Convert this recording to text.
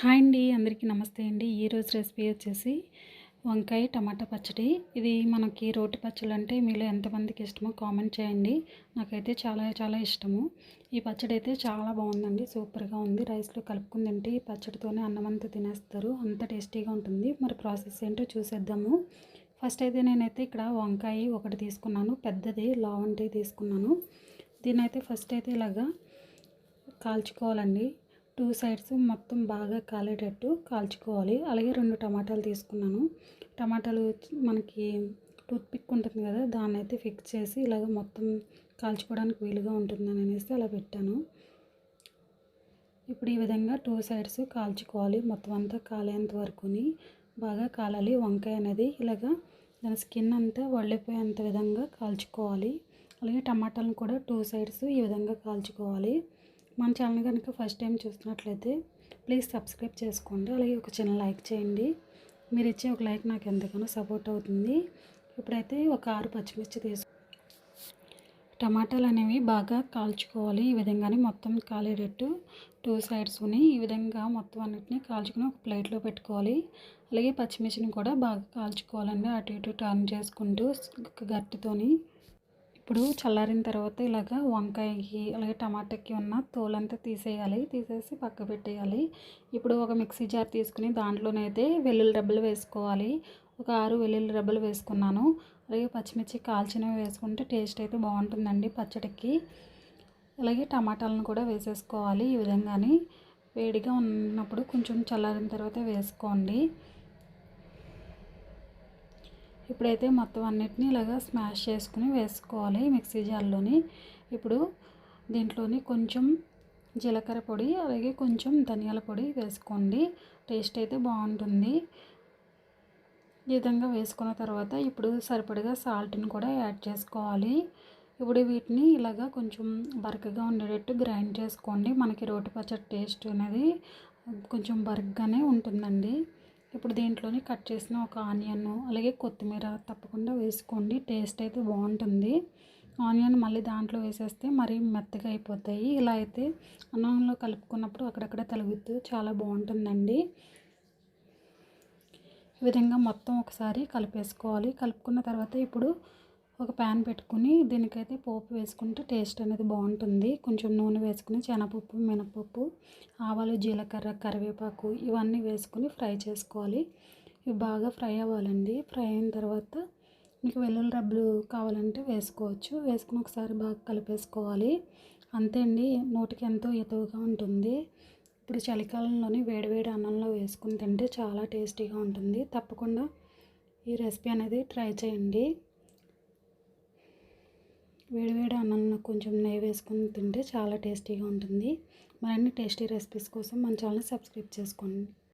Hi అండి అందరికీ నమస్తే అండి. ఈరోజు రెసిపీ వచ్చేసి వంకాయ టమాటా పచ్చడి. ఇది మనకి రోటి పచ్చడి అంటే మీలో ఎంతమందికి ఇష్టమో కామెంట్ చేయండి. నాకైతే చాలా చాలా ఇష్టము. ఈ పచ్చడి అయితే చాలా బాగుందండి సూపర్గా ఉంది. రైస్లో కలుపుకుని తింటే ఈ పచ్చడితోనే అన్నం అంతా తినేస్తారు. అంత టేస్టీగా ఉంటుంది. మరి ప్రాసెస్ ఏంటో చూసేద్దాము. ఫస్ట్ అయితే నేనైతే ఇక్కడ వంకాయ ఒకటి తీసుకున్నాను పెద్దది లావంటి తీసుకున్నాను. దీని అయితే ఫస్ట్ అయితే ఇలాగా కాల్చుకోవాలండి. టూ సైడ్స్ మొత్తం బాగా కాలేటట్టు కాల్చుకోవాలి. అలాగే రెండు టమాటాలు తీసుకున్నాను. టమాటాలు మనకి టూత్పిక్ ఉంటుంది కదా దాన్ని అయితే ఫిక్స్ చేసి ఇలాగ మొత్తం కాల్చుకోవడానికి వీలుగా ఉంటుందని అనేసి అలా పెట్టాను. ఇప్పుడు ఈ విధంగా టూ సైడ్స్ కాల్చుకోవాలి. మొత్తం అంతా కాలేంత వరకుని బాగా కాలాలి. వంకాయ అనేది ఇలాగా దాని స్కిన్ అంతా వళ్ళిపోయేంత విధంగా కాల్చుకోవాలి. అలాగే టమాటాలను కూడా టూ సైడ్స్ ఈ విధంగా కాల్చుకోవాలి. మన ఛానల్ కనుక ఫస్ట్ టైం చూస్తున్నట్లయితే ప్లీజ్ సబ్స్క్రైబ్ చేసుకోండి. అలాగే ఒక చిన్న లైక్ చేయండి. మీరు ఇచ్చే ఒక లైక్ నాకు ఎంతగానో సపోర్ట్ అవుతుంది. ఇప్పుడైతే ఒక ఆరు పచ్చిమిర్చి తీసు టమాటాలు అనేవి బాగా కాల్చుకోవాలి. ఈ విధంగానే మొత్తం కాలేటట్టు టూ సైడ్స్ని ఈ విధంగా మొత్తం అన్నిటిని కాల్చుకుని ఒక ప్లేట్లో పెట్టుకోవాలి. అలాగే పచ్చిమిర్చిని కూడా బాగా కాల్చుకోవాలండి. అటు ఇటు టర్న్ చేసుకుంటూ గట్టితోని ఇప్పుడు చల్లారిన తర్వాత ఇలాగ వంకాయకి అలాగే టమాటాకి ఉన్న తోలంతా తీసేయాలి. తీసేసి పక్క పెట్టేయాలి. ఇప్పుడు ఒక మిక్సీ జార్ తీసుకుని దాంట్లోనైతే వెల్లుల్లి రబ్బలు వేసుకోవాలి. ఒక ఆరు వెల్లుల్లి రబ్బలు వేసుకున్నాను. అలాగే పచ్చిమిర్చి కాల్చినవి వేసుకుంటే టేస్ట్ అయితే బాగుంటుందండి పచ్చడికి. అలాగే టమాటాలను కూడా వేసేసుకోవాలి ఈ విధంగానే. వేడిగా ఉన్నప్పుడు కొంచెం చల్లారిన తర్వాత వేసుకోండి. ఇప్పుడైతే మొత్తం అన్నిటినీ ఇలాగా స్మాష్ చేసుకుని వేసుకోవాలి మిక్సీ జార్లోని. ఇప్పుడు దీంట్లోని కొంచెం జీలకర్ర పొడి అలాగే కొంచెం ధనియాల పొడి వేసుకోండి. టేస్ట్ అయితే బాగుంటుంది. ఈ విధంగా వేసుకున్న తర్వాత ఇప్పుడు సరిపడగా సాల్ట్ని కూడా యాడ్ చేసుకోవాలి. ఇప్పుడు వీటిని ఇలాగా కొంచెం బరకగా ఉండేటట్టు గ్రైండ్ చేసుకోండి. మనకి రోటి పచ్చడి టేస్ట్ అనేది కొంచెం బరగ్గానే ఉంటుందండి. ఇప్పుడు దీంట్లోనే కట్ చేసిన ఒక ఆనియన్ అలాగే కొత్తిమీర తప్పకుండా వేసుకోండి. టేస్ట్ అయితే బాగుంటుంది. ఆనియన్ మళ్ళీ దాంట్లో వేసేస్తే మరీ మెత్తగా అయిపోతాయి. ఇలా అయితే అన్నంలో కలుపుకున్నప్పుడు అక్కడక్కడ తలుగుతూ చాలా బాగుంటుందండి. ఈ విధంగా మొత్తం ఒకసారి కలిపేసుకోవాలి. కలుపుకున్న తర్వాత ఇప్పుడు ఒక ప్యాన్ పెట్టుకుని దీనికైతే పోపు వేసుకుంటే టేస్ట్ అనేది బాగుంటుంది. కొంచెం నూనె వేసుకుని శనగపప్పు మినపప్పు ఆవాలు జీలకర్ర కరివేపాకు ఇవన్నీ వేసుకుని ఫ్రై చేసుకోవాలి. ఇవి బాగా ఫ్రై అవ్వాలండి. ఫ్రై అయిన తర్వాత మీకు వెల్లుల్లి రబ్బులు కావాలంటే వేసుకోవచ్చు. వేసుకుని ఒకసారి బాగా కలిపేసుకోవాలి. అంతే అండి. నోటికి ఎంతో ఎతువుగా ఉంటుంది. ఇప్పుడు చలికాలంలోని వేడివేడి అన్నంలో వేసుకుని తింటే చాలా టేస్టీగా ఉంటుంది. తప్పకుండా ఈ రెసిపీ అనేది ట్రై చేయండి. వేడివేడి అన్నంలో కొంచెం నెయ్యి వేసుకొని తింటే చాలా టేస్టీగా ఉంటుంది. మరిన్ని టేస్టీ రెసిపీస్ కోసం మన ఛానల్ సబ్స్క్రైబ్ చేసుకోండి.